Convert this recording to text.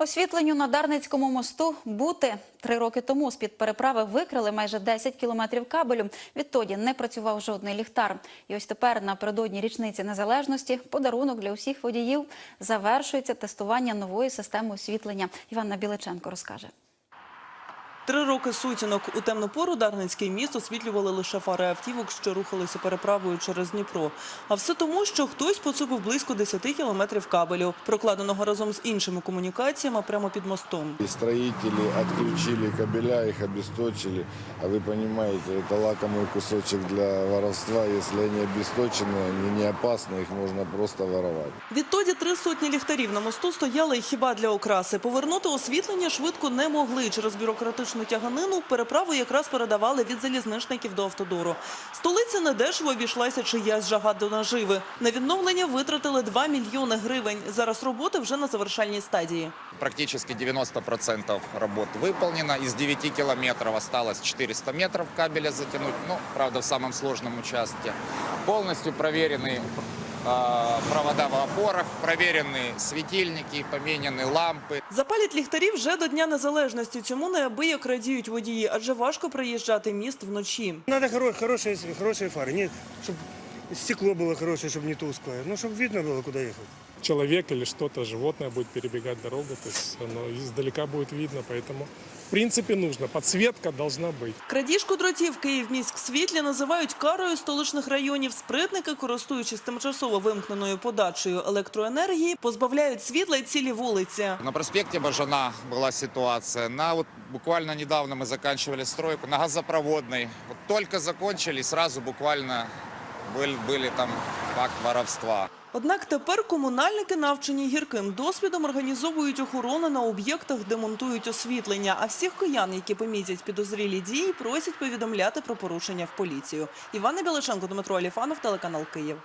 Освітленню на Дарницькому мосту бути три роки тому з-під переправи викрили майже 10 кілометрів кабелю. Відтоді не працював жодний ліхтар. І ось тепер напередодні річниці незалежності подарунок для усіх водіїв завершується тестування нової системи освітлення. Іванна Біличенко розкаже. Три роки сутінок. У темну пору Дарницький міст освітлювали лише фари автівок, що рухалися переправою через Дніпро. А все тому, що хтось поцупив близько 10 кілометрів кабелю, прокладеного разом з іншими комунікаціями прямо під мостом. И строители отключили кабеля, их обесточили. А вы понимаете, это лакомый кусочек для воровства. Если они обесточены, они не опасны, их можно просто воровать. Відтоді три сотні ліхтарів на мосту стояли хіба для окраси. Повернути освітлення швидко не могли. Через бюрократичну тяганину переправу якраз передавали від залізничників до автодору. Столиця недешево обійшлася чиясь жага до наживи. На відновлення витратили 2 мільйони гривень. Зараз роботи вже на завершальній стадії. Практически 90% работ выполнено. Из 9 километров осталось 400 метров кабеля затянуть. Ну, правда, в самом сложном участке. Полностью проверены э, провода в опорах, проверены светильники, поменены лампы. Запалять ліхтарів вже до Дня Незалежності. Цьому неабияк радіють водії, адже важко проїжджати міст вночі. Надо хоро- хорошие, хорошие фары, не, чтобы стекло было хорошее, чтобы не тусклое, ну, чтобы видно было, куда ехать. человек или что-то, животное будет перебегать дорогу, то есть оно издалека будет видно, поэтому в принципе нужно, подсветка должна быть. Крадіжку дротів Київміськ світлі називають карою столичних районів. Спритники, користуючись тимчасово вимкненою подачею електроенергії, позбавляють світла й цілі вулиці. На проспекте Бажана была ситуация. На вот буквально недавно мы заканчивали стройку на газопроводной. Вот только закончили, сразу буквально были, были там факт воровства. Однак тепер комунальники, навчені гірким досвідом, організовують охорону на об'єктах, де монтують освітлення. А всіх киян, які помітять підозрілі дії, просять повідомляти про порушення в поліцію. Івана Біличенко, Дмитро Аліфанов, телеканал Київ.